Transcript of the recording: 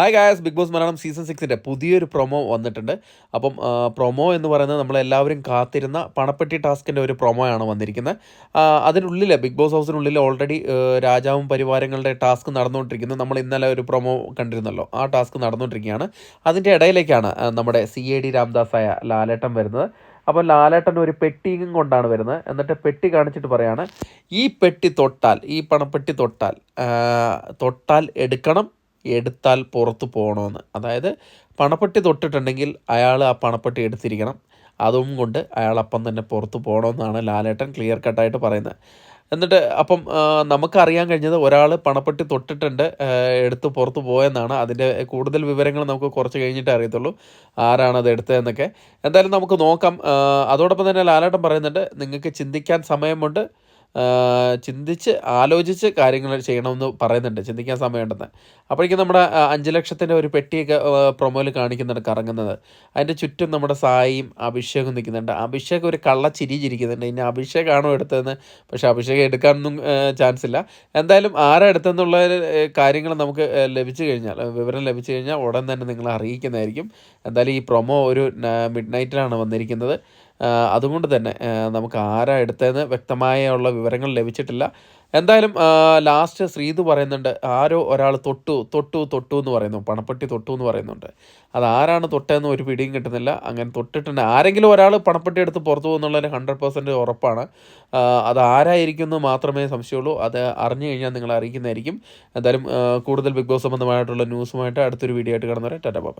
Hi guys big boss Malayalam season സിക്സിന്റെ പുതിയൊരു promo വന്നിട്ടുണ്ട്. അപ്പം പ്രൊമോ എന്ന് പറയുന്നത് നമ്മളെല്ലാവരും കാത്തിരുന്ന പണപ്പെട്ടി ടാസ്കിന്റെ ഒരു പ്രൊമോയാണ് വന്നിരിക്കുന്നത്. ആ, അതിനുള്ളിൽ ബിഗ് ബോസ് ഹൗസിനുള്ളിൽ ഓൾറെഡി രാജാവും പരിവാരങ്ങളുടെ ടാസ്ക് നടന്നുകൊണ്ടിരിക്കുന്നു. നമ്മൾ ഇന്നലെ ഒരു പ്രൊമോ കണ്ടിരുന്നല്ലോ. ആ ടാസ്ക് നടന്നുകൊണ്ടിരിക്കുകയാണ്. അതിന്റെ ഇടയിലേക്കാണ് നമ്മുടെ സി എ ഡി രാംദാസായ ലാലേട്ടൻ വരുന്നത്. അപ്പോൾ ലാലേട്ടൻ ഒരു പെട്ടിയും കൊണ്ടാണ് വരുന്നത്. എന്നിട്ട് പെട്ടി കാണിച്ചിട്ട് പറയാണ് ഈ പെട്ടി തൊട്ടാൽ ഈ പണപ്പെട്ടി തൊട്ടാൽ തൊട്ടാൽ എടുക്കണം എടുത്താൽ പുറത്ത് പോകണമെന്ന്. അതായത് പണപ്പെട്ടി തൊട്ടിട്ടുണ്ടെങ്കിൽ അയാൾ ആ പണപ്പെട്ടി എടുത്തിരിക്കണം. അതും കൊണ്ട് അയാൾ അപ്പം തന്നെ പുറത്ത് പോകണമെന്നാണ് ലാലേട്ടൻ ക്ലിയർ കട്ടായിട്ട് പറയുന്നത്. എന്നിട്ട് അപ്പം നമുക്കറിയാൻ കഴിഞ്ഞത് ഒരാൾ പണപ്പെട്ടി തൊട്ടിട്ടുണ്ട് എടുത്ത് പുറത്ത് പോയെന്നാണ്. അതിന്റെ കൂടുതൽ വിവരങ്ങൾ നമുക്ക് കുറച്ച് കഴിഞ്ഞിട്ട് അറിയത്തുള്ളൂ ആരാണ് അത് എടുത്തതെന്നൊക്കെ. എന്തായാലും നമുക്ക് നോക്കാം. അതോടൊപ്പം തന്നെ ലാലേട്ടൻ പറയുന്നുണ്ട് നിങ്ങൾക്ക് ചിന്തിക്കാൻ സമയമുണ്ട്. ചിന്തിച്ച് ആലോചിച്ച് കാര്യങ്ങൾ ചെയ്യണമെന്ന് പറയുന്നുണ്ട്. ചിന്തിക്കാൻ സമയമുണ്ടെന്ന്. അപ്പോഴേക്കും നമ്മുടെ അഞ്ച് ലക്ഷത്തിന്റെ ഒരു പെട്ടിയൊക്കെ പ്രൊമോയിൽ കാണിക്കുന്നുണ്ട് കറങ്ങുന്നത്. അതിന്റെ ചുറ്റും നമ്മുടെ സായിയും അഭിഷേകും നിൽക്കുന്നുണ്ട്. അഭിഷേക് ഒരു കള്ള ചിരി ചിരിക്കുന്നുണ്ട് ഇനി അഭിഷേകാണോ എടുത്തതെന്ന്? പക്ഷെ അഭിഷേകം എടുക്കാനൊന്നും ചാൻസ് ഇല്ല എന്തായാലും ആരാ എടുത്തെന്നുള്ള കാര്യങ്ങൾ നമുക്ക് ലഭിച്ചു കഴിഞ്ഞാൽ വിവരം ലഭിച്ചു കഴിഞ്ഞാൽ ഉടൻ തന്നെ നിങ്ങളെ അറിയിക്കുന്നതായിരിക്കും. എന്തായാലും ഈ പ്രൊമോ ഒരു മിഡ് നൈറ്റിലാണ് വന്നിരിക്കുന്നത്. അതുകൊണ്ട് തന്നെ നമുക്ക് ആരാ എടുത്തതെന്ന് വ്യക്തമായ ഉള്ള വിവരങ്ങൾ ലഭിച്ചിട്ടില്ല. എന്തായാലും ലാസ്റ്റ് ശ്രീതു പറയുന്നുണ്ട് ആരോ ഒരാൾ തൊട്ടു തൊട്ടു തൊട്ടു എന്ന് പറയുന്നു പണപ്പെട്ടി തൊട്ടു എന്ന് പറയുന്നുണ്ട്. അത് ആരാണ് തൊട്ടതെന്ന് ഒരു പിടിയും കിട്ടുന്നില്ല. അങ്ങനെ തൊട്ടിട്ടുണ്ട് ആരെങ്കിലും ഒരാൾ പണപ്പെട്ടി എടുത്ത് പുറത്തു പോകുന്നുള്ളതിന് ഹൺഡ്രഡ് പെർസെന്റ് ഉറപ്പാണ്. അത് ആരായിരിക്കും എന്ന് മാത്രമേ സംശയമുള്ളൂ. അത് അറിഞ്ഞു കഴിഞ്ഞാൽ നിങ്ങൾ അറിയിക്കുന്നതായിരിക്കും. എന്തായാലും കൂടുതൽ ബിഗ് ബോസ് സംബന്ധമായിട്ടുള്ള ന്യൂസുമായിട്ട് അടുത്തൊരു വീഡിയോ ആയിട്ട് കാണുന്നവരെ ടാറ്റ ബാബാ